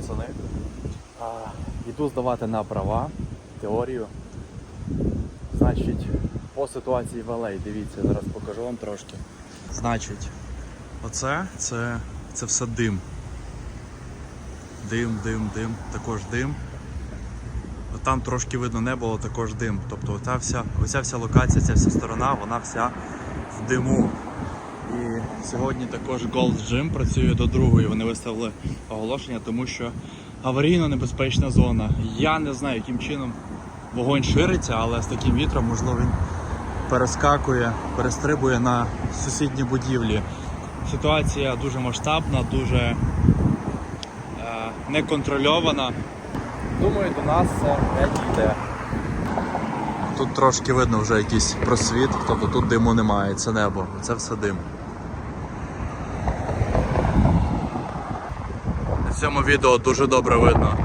пацани. А, Йду здавати на права, теорію. Значить, по ситуації в LA, дивіться, зараз покажу вам трошки. Значить, оце це, це все дим. Дим, дим, дим, також дим. Там трошки видно небо, але також дим. Тобто оця вся, оця вся локація, ця вся сторона, вона вся в диму. І сьогодні також Gold Gym працює до другої. Вони виставили оголошення, тому що аварійно небезпечна зона. Я не знаю, яким чином вогонь шириться, але з таким вітром, можливо, він перескакує, перестрибує на сусідні будівлі. Ситуація дуже масштабна, дуже е, неконтрольована. Думаю, до нас це не дійде. Тут трошки видно вже якийсь просвіт, тобто тут диму немає, це небо, це все дим. Цьому відео дуже добре видно.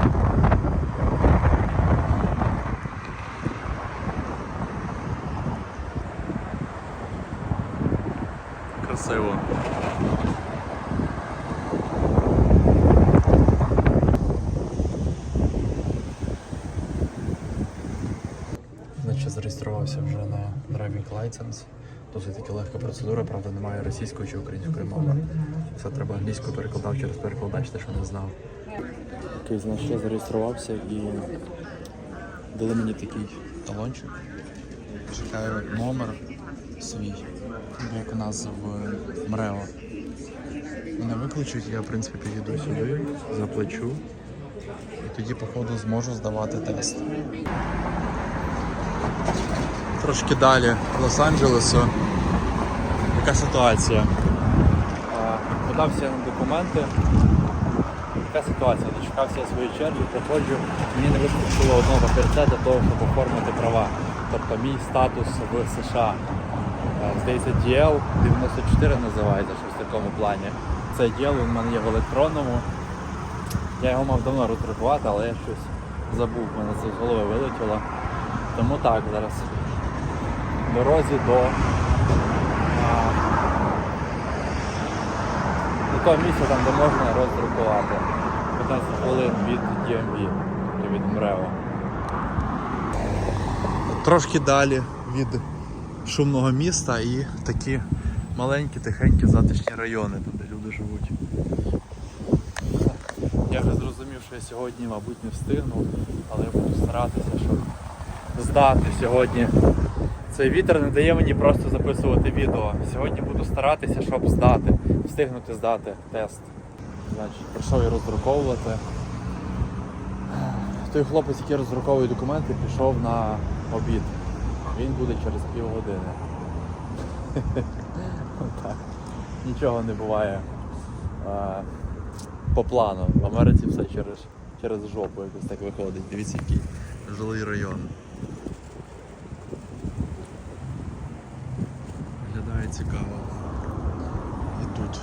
Красиво. Зареєструвався вже на Driving License. Досить таки легка процедура, правда, немає російської чи української мови. Все треба англійською перекладав через перекладач, те, що не знав. Окей, значить, я зареєструвався і дали мені такий талончик. Чекаю номер свій, як у нас в МРЕО. Мене викличуть, я в принципі підійду сюди, заплачу. І тоді, походу, зможу здавати тест. Трошки далі Лос-Анджелесу. Яка ситуація? Подався на документи. Яка ситуація? Дочекався я своєї черги, приходжу, мені не вистачило одного папірця для того, щоб оформити права. Тобто мій статус в США. Здається, DL 94 називається, щось в такому плані. Це DL, в мене є в електронному. Я його мав давно роздрукувати, але я щось забув, мене це з голови вилетіло. Тому так, зараз дорозі до, до того місця, там, де можна роздрукувати. 15 хвилин від DMV, тобто від МРЕО. Трошки далі від шумного міста і такі маленькі, тихенькі, затишні райони, де люди живуть. Я вже зрозумів, що я сьогодні, мабуть, не встигну, але я буду старатися, щоб здати сьогодні. Цей вітер не дає мені просто записувати відео. Сьогодні буду старатися, щоб здати, встигнути здати тест. Значить, прийшов я роздруковувати. Той хлопець, який роздруковує документи, пішов на обід. Він буде через півгодини. Отак. Нічого не буває по плану. В Америці все через, через жопу якось так виходить. Дивіться, який жилий район. Цікаво. І тут.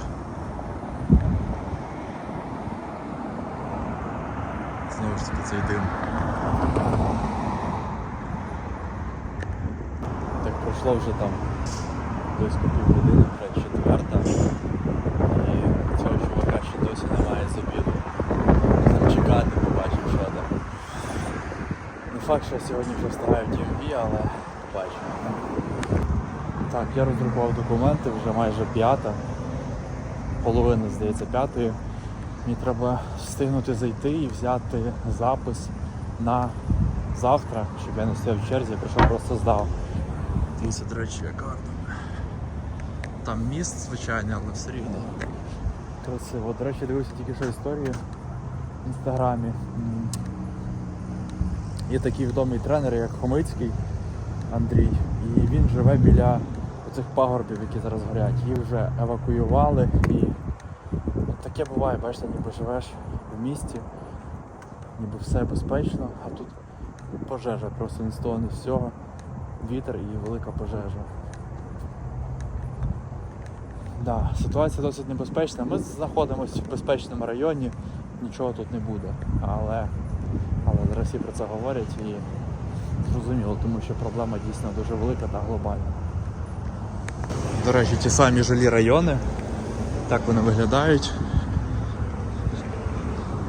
Знову ж таки цей дим. Так пройшло вже там близько півгодини, вже четверта. І цього чувака ще досі немає з. Там чекати, побачимо, що там. Не факт, що сьогодні вже встигаю в DMV, але побачимо. Так, я роздрукував документи, вже майже п'ята. Половина, здається, п'ятої. Мені треба встигнути зайти і взяти запис на завтра, щоб я не стояв в черзі, я прийшов просто здав. Дивіться, до речі, як гарно. Там міст звичайний, але все рівно. Красиво. До речі, дивився тільки що історію в інстаграмі. Є такий відомий тренер, як Хомицький Андрій, і він живе біля оцих пагорбів, які зараз горять. Їх вже евакуювали і от таке буває, бачите, ніби живеш в місті, ніби все безпечно, а тут пожежа, просто ні з того, ні з цього. Вітер і велика пожежа. Да, ситуація досить небезпечна. Ми знаходимося в безпечному районі, нічого тут не буде. Але, але зараз всі про це говорять і зрозуміло, тому що проблема дійсно дуже велика та глобальна. До речі, ті самі жилі райони. Так вони виглядають.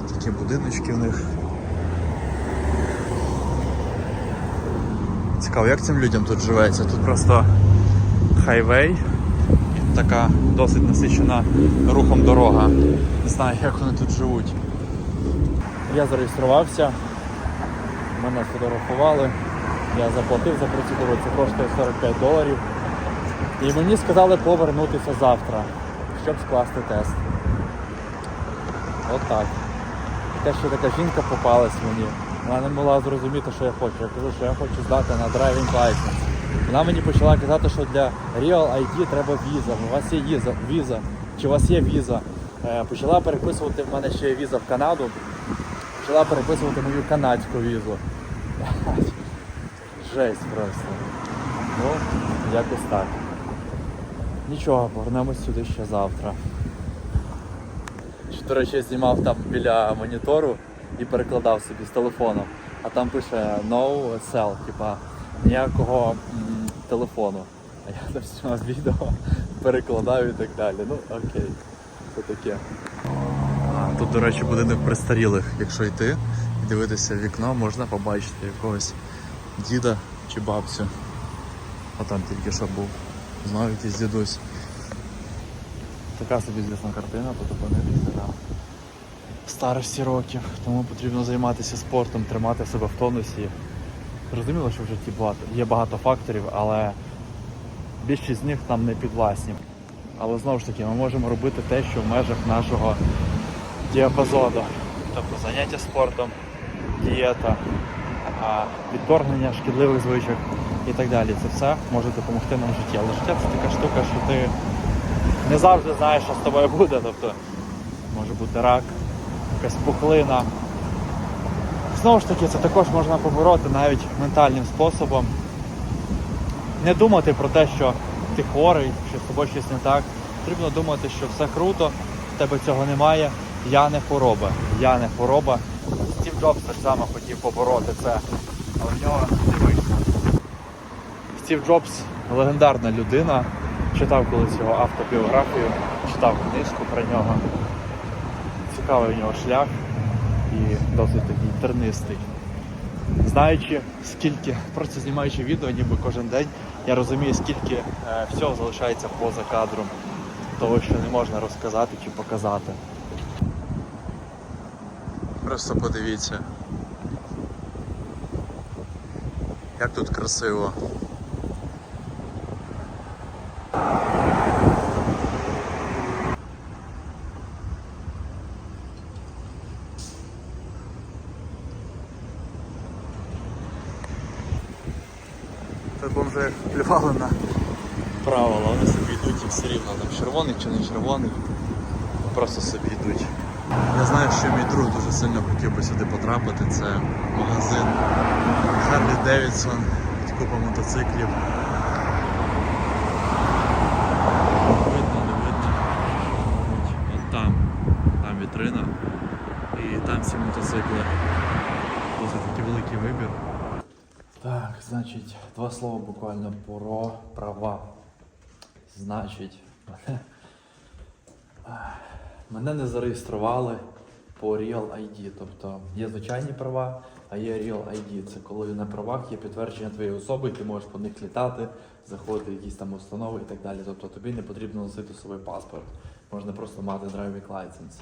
такі будиночки в них. Цікаво, як цим людям тут живеться? Тут просто хайвей, така досить насичена рухом дорога. Не знаю, як вони тут живуть. Я зареєструвався, мене сфотографували, я заплатив за процедуру, це коштує 45 доларів. І мені сказали повернутися завтра, щоб скласти тест. От те, що така жінка попалась мені, вона не могла зрозуміти, що я хочу. Я кажу, що я хочу здати на driving license. Вона мені почала казати, що для Real ID треба віза. У вас є віза, віза. Чи у вас є віза? Е, Почала переписувати в мене ще є віза в Канаду. Почала переписувати мою канадську візу. Жесть просто. Ну, якось так. Нічого, повернемось сюди ще завтра. Що, до речі, я знімав там біля монітору і перекладав собі з телефону. А там пише no cell, типа ніякого м, телефону. А я там знімав відео, перекладаю і так далі. Ну окей, це таке. Тут, до речі, будинок престарілих. Якщо йти і дивитися в вікно, можна побачити якогось діда чи бабцю. А там тільки що був. Знову якийсь дідусь. Така собі звісна картина, тут опинитися на старості років. Тому потрібно займатися спортом, тримати себе в тонусі. Зрозуміло, що в житті багато, є багато факторів, але більшість з них нам не підвласні. Але знову ж таки, ми можемо робити те, що в межах нашого діапазону. Тобто заняття спортом, дієта, відторгнення шкідливих звичок і так далі. Це все може допомогти нам в житті. Але життя це така штука, що ти не завжди знаєш, що з тобою буде. Тобто може бути рак, якась пухлина. Знову ж таки, це також можна побороти навіть ментальним способом. Не думати про те, що ти хворий, що з тобою щось не так. Потрібно думати, що все круто, в тебе цього немає. Я не хвороба. Я не хвороба. Стів Джобс так само хотів побороти це, але в нього не вийшло. Стів Джобс легендарна людина. Читав колись його автобіографію, читав книжку про нього. Цікавий у нього шлях і досить такий тернистий. Знаючи, скільки, просто знімаючи відео, ніби кожен день, я розумію, скільки е, всього залишається поза кадром, того, що не можна розказати чи показати. Просто подивіться. Як тут красиво. Бомжи плювали на правила, вони собі йдуть і все рівно там червоний чи не червоний. Просто собі йдуть. Я знаю, що мій друг дуже сильно хотів би сюди потрапити. Це магазин Харлі Девідсон, купа мотоциклів. Видно, не видно. От, от там, там вітрина. І там всі мотоцикли. Досить такий великий вибір. Так, значить, два слова буквально про права. Значить, мене, не зареєстрували по Real ID. Тобто є звичайні права, а є Real ID. Це коли на правах є підтвердження твоєї особи, ти можеш по них літати, заходити в якісь там установи і так далі. Тобто тобі не потрібно носити з собою паспорт. Можна просто мати driving license.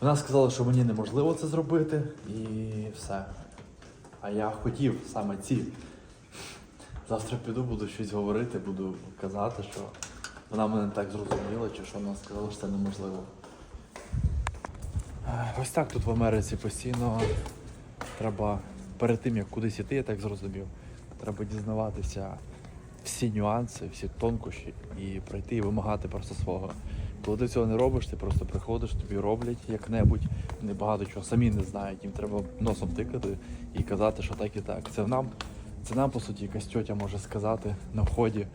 Вона сказала, що мені неможливо це зробити, і все. А я хотів саме ці. Завтра піду, буду щось говорити, буду казати, що вона мене так зрозуміла, чи що вона сказала, що це неможливо. Е, Ось так тут в Америці постійно треба перед тим, як кудись іти, я так зрозумів, треба дізнаватися всі нюанси, всі тонкощі і прийти і вимагати просто свого. Коли ти цього не робиш, ти просто приходиш, тобі роблять як-небудь, вони багато чого самі не знають, їм треба носом тикати і казати, що так і так. Це нам, це нам, по суті, якась тьотя може сказати на вході,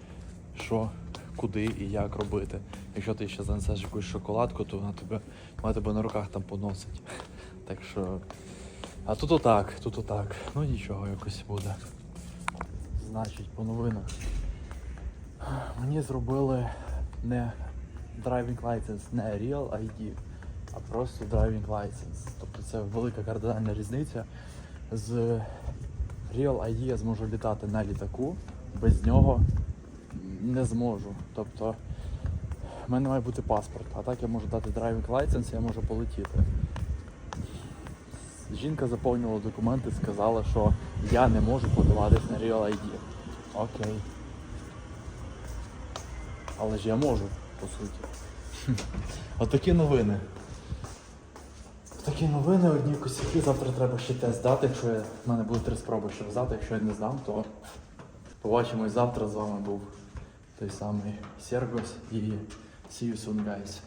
що, куди і як робити. Якщо ти ще занесеш якусь шоколадку, то вона тебе, вона тебе на руках там поносить. Так що. А тут отак, тут отак. Ну нічого, якось буде. Значить, по новинах. Мені зробили не driving license, не real ID, а просто driving license. Тобто це велика кардинальна різниця. З Real ID я зможу літати на літаку, без нього не зможу. Тобто в мене має бути паспорт, а так я можу дати драйвінг лайсенс, я можу полетіти. Жінка заповнювала документи, сказала, що я не можу подаватись на Real ID. Окей. Але ж я можу, по суті. Отакі новини. Такі новини, одні косяки. Завтра треба ще тест здати. Якщо я, в мене були три спроби щоб здати, якщо я не здам, то побачимось завтра. З вами був той самий Сергос і see you soon, guys.